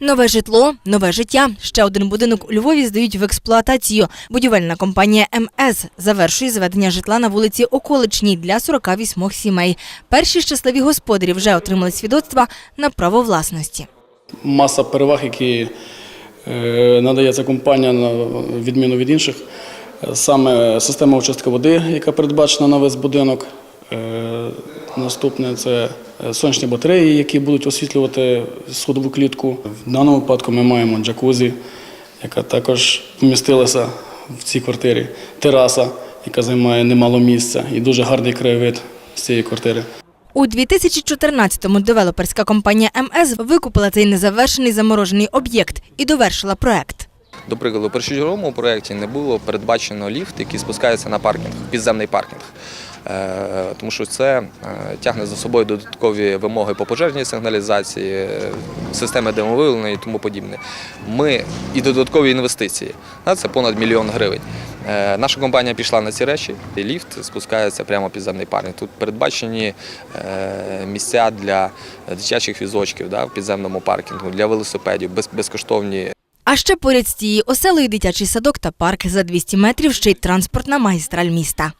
Нове житло, нове життя. Ще один будинок у Львові здають в експлуатацію. Будівельна компанія МС завершує зведення житла на вулиці Околичній для 48 сімей. Перші щасливі господарі вже отримали свідоцтва на право власності. маса переваг, які е, надає ця компанія на відміну від інших. Саме система очистки води, яка передбачена на весь будинок. Е, Наступне це сонячні батареї, які будуть освітлювати сходову клітку. В даному випадку ми маємо джакузі, яка також помістилася в цій квартирі. Тераса, яка займає немало місця, і дуже гарний краєвид з цієї квартири. У 2014-му девелоперська компанія МС викупила цей незавершений заморожений об'єкт і довершила проект. До прикладу, у першочерговому проєкті не було передбачено ліфт, який спускається на паркінг, підземний паркінг. Е, Тому що це е, тягне за собою додаткові вимоги по пожежній сигналізації, системи димовиявлення і тому подібне. Ми і додаткові інвестиції. Це понад мільйон гривень. Е, Наша компанія пішла на ці речі. і Ліфт спускається прямо підземний паркінг. Тут передбачені місця для дитячих візочків в підземному паркінгу, для велосипедів, безкоштовні А ще поряд з цією оселею дитячий садок та парк за 200 метрів ще й транспортна магістраль міста.